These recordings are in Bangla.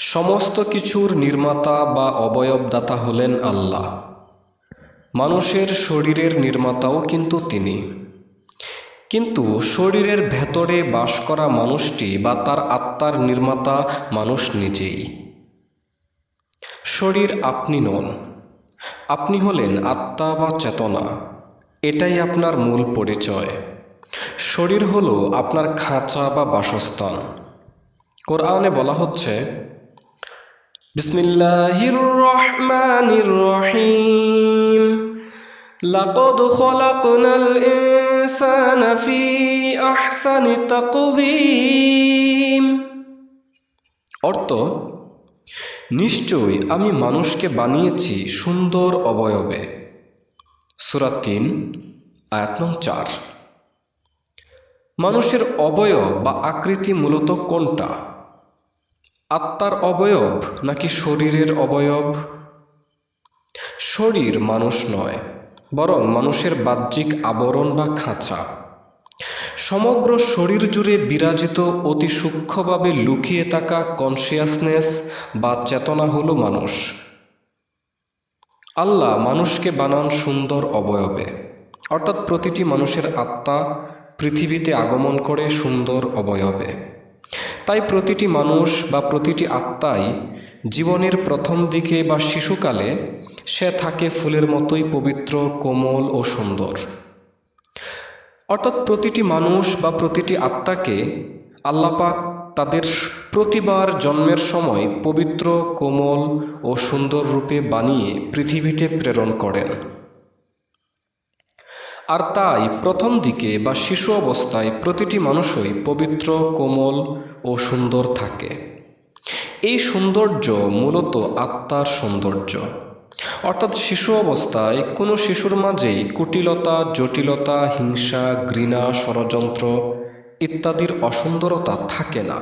সমস্ত কিছুর নির্মাতা বা অবয়বদাতা হলেন আল্লাহ। মানুষের শরীরের নির্মাতাও কিন্তু তিনি। কিন্তু শরীরের ভেতরে বাস করা মানুষটি বা তার আত্মার নির্মাতা মানুষ নিজেই। শরীর আপনি নন। আপনি হলেন আত্মা বা চেতনা। এটাই আপনার মূল পরিচয়। শরীর হলো আপনার খাঁচা বা বাসস্থান। কোরআনে বলা হচ্ছে বিসমিল্লাহির রহমানির রহিম লাকদ খলাকনাল ইনসানা ফি আহসানি তাকওয়িম অর্থ, নিশ্চয়ই আমি মানুষকে বানিয়েছি সুন্দর অবয়বে। সূরা তিন, আয়াত নং চার। মানুষের অবয়ব বা আকৃতি মূলত কোনটা? আত্মার অবয়ব নাকি শরীরের অবয়ব? শরীর মানুষ নয়, বরং মানুষের বাহ্যিক আবরণ বা খাঁচা। সমগ্র শরীর জুড়ে বিরাজিত অতি সূক্ষ্মভাবে লুকিয়ে থাকা কনসিয়াসনেস বা চেতনা হলো মানুষ। আল্লাহ মানুষকে বানান সুন্দর অবয়বে, অর্থাৎ প্রতিটি মানুষের আত্মা পৃথিবীতে আগমন করে সুন্দর অবয়বে। তাই প্রতিটি মানুষ বা প্রতিটি আত্মাই জীবনের প্রথম দিকে বা শিশুকালে সে থাকে ফুলের মতোই পবিত্র, কোমল ও সুন্দর। অর্থাৎ প্রতিটি মানুষ বা প্রতিটি আত্মাকে আল্লাপাক তাদের প্রতিবার জন্মের সময় পবিত্র, কোমল ও সুন্দর রূপে বানিয়ে পৃথিবীতে প্রেরণ করেন। আর তাই প্রথম দিকে বা শিশু অবস্থায় প্রতিটি মানুষই পবিত্র, কোমল ও সুন্দর থাকে। এই সৌন্দর্য মূলত আত্মার সৌন্দর্য। অর্থাৎ শিশু অবস্থায় কোনো শিশুর মাঝেই কুটিলতা, জটিলতা, হিংসা, ঘৃণা, ষড়যন্ত্র ইত্যাদির অসুন্দরতা থাকে না।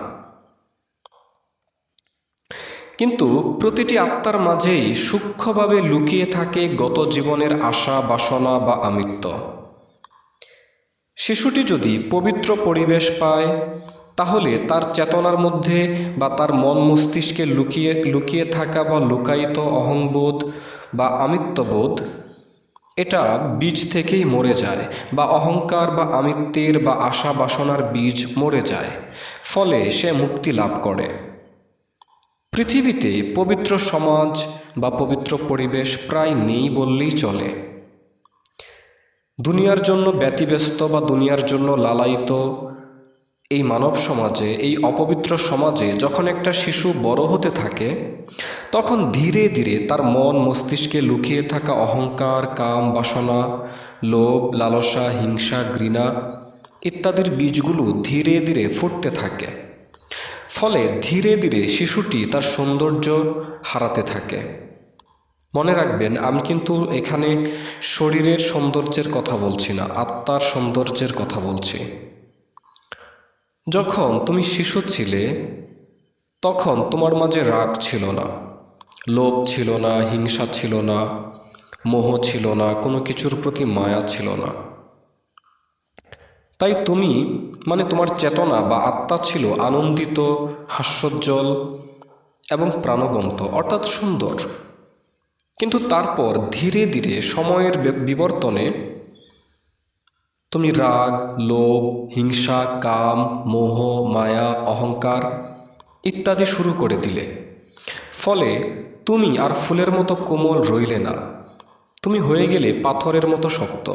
কিন্তু প্রতিটি আত্মার মাঝেই সূক্ষ্মভাবে লুকিয়ে থাকে গত জীবনের আশা, বাসনা বা আমিত্ব। শিশুটি যদি পবিত্র পরিবেশ পায়, তাহলে তার চেতনার মধ্যে বা তার মন মস্তিষ্কে লুকিয়ে লুকিয়ে থাকা বা লুকায়িত অহংবোধ বা আমিত্ববোধ, এটা বীজ থেকেই মরে যায় বা অহংকার বা আমিত্বের বা আশা বাসনার বীজ মরে যায়, ফলে সে মুক্তি লাভ করে। পৃথিবীতে পবিত্র সমাজ বা পবিত্র পরিবেশ প্রায় নেই বললেই চলে। দুনিয়ার জন্য ব্যতিব্যস্ত বা দুনিয়ার জন্য লালায়িত এই মানব সমাজে, এই অপবিত্র সমাজে যখন একটা শিশু বড় হতে থাকে, তখন ধীরে ধীরে তার মন মস্তিষ্কে লুকিয়ে থাকা অহংকার, কাম, বাসনা, লোভ, লালসা, হিংসা, ঘৃণা ইত্যাদির বীজগুলো ধীরে ধীরে ফুটতে থাকে। ফলে ধীরে ধীরে শিশুটি তার সৌন্দর্য হারাতে থাকে। মনে রাখবেন, আমি কিন্তু এখানে শরীরের সৌন্দর্যের কথা বলছি না, আত্মার সৌন্দর্যের কথা বলছি। যখন তুমি শিশু ছিলে, তখন তোমার মাঝে রাগ ছিল না, লোভ ছিল না, হিংসা ছিল না, মোহ ছিল না, কোনো কিছুর প্রতি মায়া ছিল না। তাই তুমি মানে তোমার চেতনা বা আত্মা ছিল আনন্দিত, হাস্যোজ্জ্বল এবং প্রাণবন্ত, অর্থাৎ সুন্দর। কিন্তু তারপর ধীরে ধীরে সময়ের বিবর্তনে তুমি রাগ, লোভ, হিংসা, কাম, মোহ, মায়া, অহংকার ইত্যাদি শুরু করে দিলে। ফলে তুমি আর ফুলের মতো কোমল রইলে না। তুমি হয়ে গেলে পাথরের মতো শক্ত।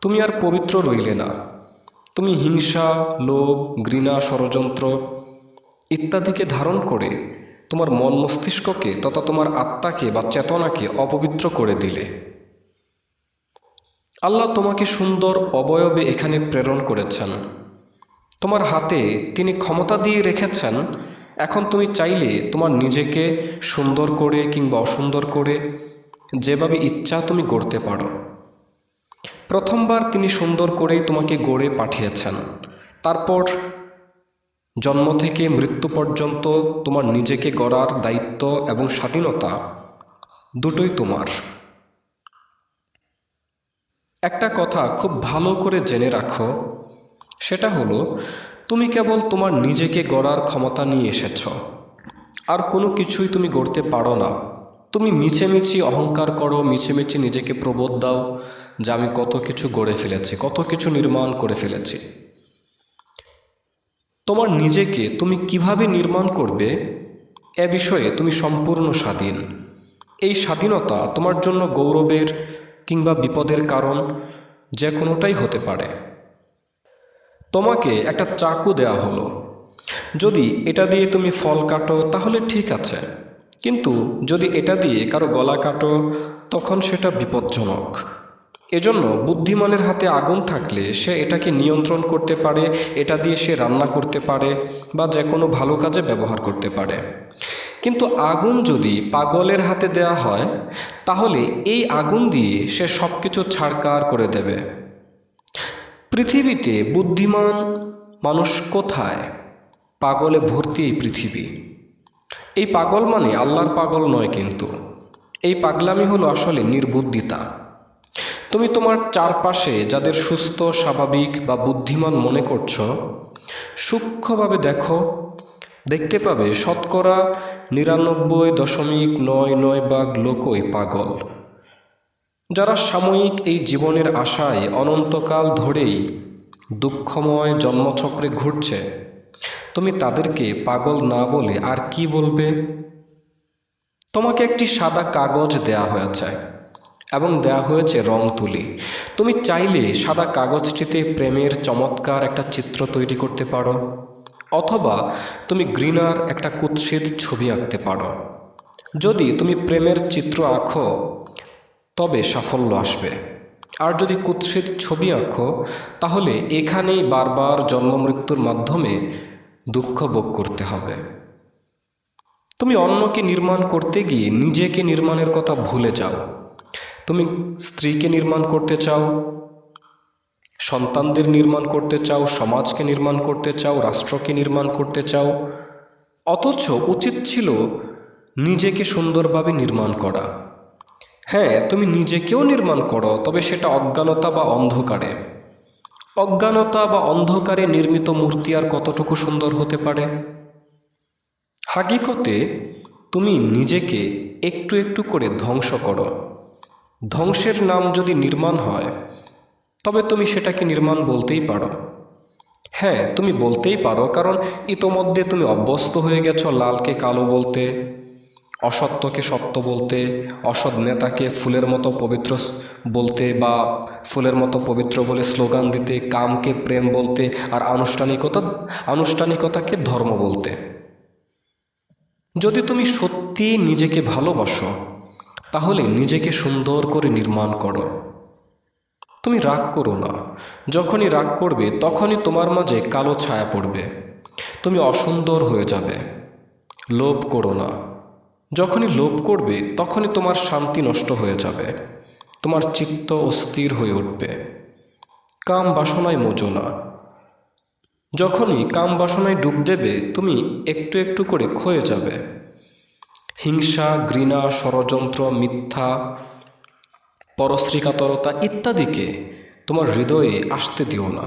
তুমি আর পবিত্র রইলে না। তুমি হিংসা, লোভ, ঘৃণা, ষড়যন্ত্র ইত্যাদিকে ধারণ করে তোমার মন মস্তিষ্ককে তথা তোমার আত্মাকে বা চেতনাকে অপবিত্র করে দিলে। আল্লাহ তোমাকে সুন্দর অবয়বে এখানে প্রেরণ করেছেন। তোমার হাতে তিনি ক্ষমতা দিয়ে রেখেছেন। এখন তুমি চাইলে তোমার নিজেকে সুন্দর করে কিংবা অসুন্দর করে যেভাবে ইচ্ছা তুমি গড়তে পারো। প্রথমবার তিনি সুন্দর করেই তোমাকে গড়ে পাঠিয়েছেন। তারপর জন্ম থেকে মৃত্যু পর্যন্ত তোমার নিজেকে গড়ার দায়িত্ব এবং স্বাধীনতা দুটোই তোমার। একটা কথা খুব ভালো করে জেনে রাখো, সেটা হলো, তুমি কেবল তোমার নিজেকে গড়ার ক্ষমতা নিয়ে এসেছ। আর কোনো কিছুই তুমি গড়তে পারো না। তুমি মিছেমিছি অহংকার করো মিছেমিছি নিজেকে প্রবোধ দাও যে আমি কত কিছু গড়ে ফেলেছি, কত কিছু নির্মাণ করে ফেলেছি। তোমার নিজেকে তুমি কীভাবে নির্মাণ করবে এ বিষয়ে তুমি সম্পূর্ণ স্বাধীন। এই স্বাধীনতা তোমার জন্য গৌরবের কিংবা বিপদের কারণ যে কোনোটাই হতে পারে। তোমাকে একটা চাকু দেয়া হলো। যদি এটা দিয়ে তুমি ফল কাটো, তাহলে ঠিক আছে। কিন্তু যদি এটা দিয়ে কারও গলা কাটো, তখন সেটা বিপজ্জনক। এজন্য বুদ্ধিমানের হাতে আগুন থাকলে সে এটাকে নিয়ন্ত্রণ করতে পারে, এটা দিয়ে সে রান্না করতে পারে বা যে কোনো ভালো কাজে ব্যবহার করতে পারে। কিন্তু আগুন যদি পাগলের হাতে দেয়া হয়, তাহলে এই আগুন দিয়ে সে সব কিছু ছাড়কার করে দেবে। পৃথিবীতে বুদ্ধিমান মানুষ কোথায়? পাগলে ভর্তি এই পৃথিবী। এই পাগল মানে আল্লাহর পাগল নয় কিন্তু। এই পাগলামি হলো আসলে নির্বুদ্ধিতা। তুমি তোমার চারপাশে যাদের সুস্থ, স্বাভাবিক বা বুদ্ধিমান মনে করছ, সূক্ষ্মভাবে দেখো। দেখতে পাবে শতকরা নিরানব্বই দশমিক নয় নয় ভাগ লোকই পাগল। যারা সাময়িক এই জীবনের আশায় অনন্তকাল ধরেই দুঃখময় জন্মচক্রে ঘুরছে, তুমি তাদেরকে পাগল না বলে আর কি বলবে? তোমাকে একটি সাদা কাগজ দেয়া হয়েছে। এবং দেয়া হয়েছে রং তুলি। তুমি চাইলে সাদা কাগজটিতে প্রেমের চমৎকার একটা চিত্র তৈরি করতে পারো, অথবা তুমি গ্রিনার একটা কুৎসিত ছবি আঁকতে পারো। যদি তুমি প্রেমের চিত্র আঁকো, তবে সাফল্য আসবে। আর যদি কুৎসিত ছবি আঁকো, তাহলে এখানেই বারবার জন্ম মৃত্যুর মাধ্যমে দুঃখ ভোগ করতে হবে। তুমি অন্যকে নির্মাণ করতে গিয়ে নিজেকে নির্মাণের কথা ভুলে যাও। তুমি স্ত্রীকে নির্মাণ করতে চাও, সন্তানদের নির্মাণ করতে চাও, সমাজকে নির্মাণ করতে চাও, রাষ্ট্রকে নির্মাণ করতে চাও, অথচ উচিত ছিল নিজেকে সুন্দরভাবে নির্মাণ করা। হ্যাঁ তুমি নিজেকেও নির্মাণ করো, তবে সেটা অজ্ঞানতা বা অন্ধকারে। অজ্ঞানতা বা অন্ধকারে নির্মিত মূর্তি আর কতটুকু সুন্দর হতে পারে? হাকিকতে, তুমি নিজেকে একটু একটু করে ধ্বংস করো। ধ্বংসের নাম যদি নির্মাণ হয়, তবে তুমি সেটাকে নির্মাণ বলতেই পারো। হ্যাঁ তুমি বলতেই পারো, কারণ ইতোমধ্যে তুমি অভ্যস্ত হয়ে গেছো লালকে কালো বলতে, অসত্যকে সত্য বলতে, অসৎ নেতাকে ফুলের মতো পবিত্র বলতে বা ফুলের মতো পবিত্র বলে স্লোগান দিতে, কামকে প্রেম বলতে আর আনুষ্ঠানিকতা, আনুষ্ঠানিকতাকে ধর্ম বলতে। যদি তুমি সত্যি নিজেকে ভালোবাসো তাহলে নিজেকে সুন্দর করে নির্মাণ করো। তুমি রাগ করো না। যখনই রাগ করবে, তখনই তোমার মাঝে কালো ছায়া পড়বে। তুমি অসুন্দর হয়ে যাবে। লোভ করো না। যখনই লোভ করবে, তখনই তোমার শান্তি নষ্ট হয়ে যাবে। তোমার চিত্ত অস্থির হয়ে উঠবে। কাম বাসনায় মোজো না। যখনই কাম বাসনায় ডুব দেবে, তুমি একটু একটু করে ক্ষয়ে যাবে। হিংসা, ঘৃণা, ষড়যন্ত্র, মিথ্যা, পরশ্রীকাতরতা ইত্যাদিকে তোমার হৃদয়ে আসতে দিও না।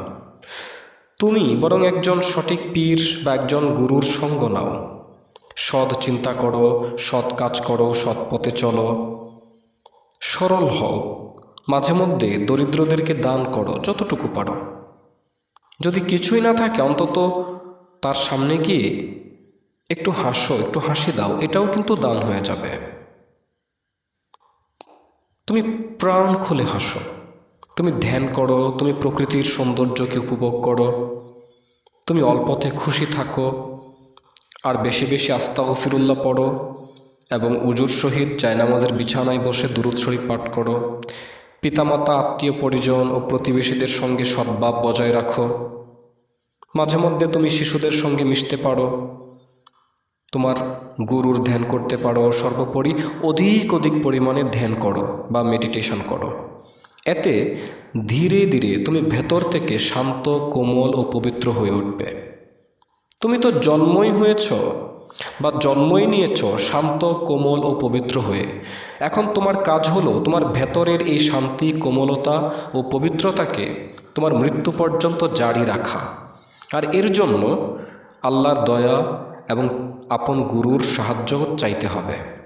তুমি বরং একজন সঠিক পীর বা একজন গুরুর সঙ্গ নাও। সৎ চিন্তা করো, সৎ কাজ করো, সৎ পথে চলো। সরল হও। মাঝে মধ্যে দরিদ্রদেরকে দান করো, যতটুকু পারো। যদি কিছুই না থাকে, অন্তত তার সামনে গিয়ে একটু হাসো, একটু হাসি দাও, এটাও কিন্তু দান হয়ে যাবে। তুমি প্রাণ খুলে হাসো। তুমি ধ্যান করো, তুমি প্রকৃতির সৌন্দর্যকে উপভোগ করো। তুমি অল্পতে খুশি থাকো, আর বেশি বেশি আস্তা ও ফিরুল্লাহ পড়ো এবং উজুর সহিত জায়নামাজের বিছানায় বসে দুরুদ শরীফ পাঠ করো। পিতামাতা, আত্মীয় পরিজন ও প্রতিবেশীদের সঙ্গে সদ্ভাব বজায় রাখো। মাঝে মধ্যে তুমি শিশুদের সঙ্গে মিশতে পারো। তোমার গুরুর ধ্যান করতে পারো, সর্বোপরি অধিক অধিক পরিমাণে ধ্যান করো বা মেডিটেশন করো। এতে ধীরে ধীরে তুমি ভেতর থেকে শান্ত, কোমল ও পবিত্র হয়ে উঠবে। তুমি তো জন্মই হয়েছ বা জন্মই নিয়েছ শান্ত, কোমল ও পবিত্র হয়ে। এখন তোমার কাজ হলো তোমার ভেতরের এই শান্তি, কোমলতা ও পবিত্রতাকে তোমার মৃত্যু পর্যন্ত জারি রাখা। আর এর জন্য আল্লাহর দয়া এবং আপন গুরুর সাহায্য চাইতে হবে।